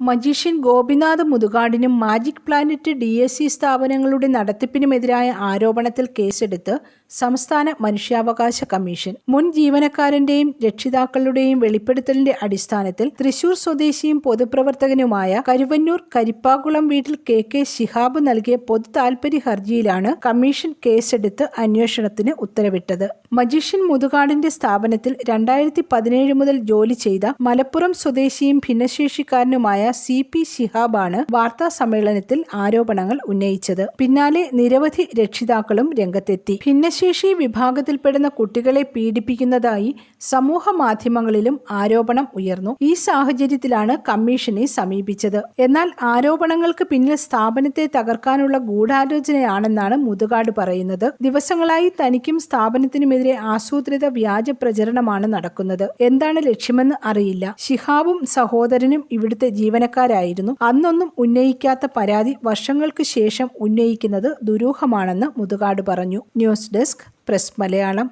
Magician Gopinath മുതുകാടിനും magic planet D S C സ്ഥാപനങ്ങളുടെ നടത്തിപ്പിനുമെതിരായ ആരോപണത്തിൽ കേസെടുത്ത് സംസ്ഥാന മനുഷ്യാവകാശ കമ്മീഷൻ. മുൻ ജീവനക്കാരന്റെയും രക്ഷിതാക്കളുടെയും വെളിപ്പെടുത്തലിന്റെ അടിസ്ഥാനത്തിൽ തൃശൂർ സ്വദേശിയും പൊതുപ്രവർത്തകനുമായ കരുവന്നൂർ കരിപ്പാകുളം വീട്ടിൽ കെ കെ ശിഹാബ് നൽകിയ പൊതു താൽപര്യ ഹർജിയിലാണ് കമ്മീഷൻ കേസെടുത്ത് അന്വേഷണത്തിന് ഉത്തരവിട്ടത്. മജീഷ്യൻ മുതുകാടിന്റെ സ്ഥാപനത്തിൽ രണ്ടായിരത്തി പതിനേഴ് മുതൽ ജോലി ചെയ്ത മലപ്പുറം സ്വദേശിയും ഭിന്നശേഷിക്കാരനുമായ സി പി ശിഹാബാണ് വാർത്താ സമ്മേളനത്തിൽ ആരോപണങ്ങൾ ഉന്നയിച്ചത്. പിന്നാലെ നിരവധി രക്ഷിതാക്കളും രംഗത്തെത്തി. ഭിന്നശേഷി വിഭാഗത്തിൽപ്പെടുന്ന കുട്ടികളെ പീഡിപ്പിക്കുന്നതായി സമൂഹ മാധ്യമങ്ങളിലും ആരോപണം ഉയർന്നു. ഈ സാഹചര്യത്തിലാണ് കമ്മീഷനെ സമീപിച്ചത്. എന്നാൽ ആരോപണങ്ങൾക്ക് പിന്നിൽ സ്ഥാപനത്തെ തകർക്കാനുള്ള ഗൂഢാലോചനയാണെന്നാണ് മുതുകാട് പറയുന്നത്. ദിവസങ്ങളായി തനിക്കും സ്ഥാപനത്തിനുമെതിരെ ആസൂത്രിത വ്യാജ പ്രചരണമാണ് നടക്കുന്നത്. എന്താണ് ലക്ഷ്യമെന്ന് അറിയില്ല. ശിഹാബും സഹോദരനും ഇവിടുത്തെ ജീവനക്കാരായിരുന്നു. അന്നൊന്നും ഉന്നയിക്കാത്ത പരാതി വർഷങ്ങൾക്ക് ശേഷം ഉന്നയിക്കുന്നത് ദുരൂഹമാണെന്ന് മുതുകാട് പറഞ്ഞു. News desk press Malayalam.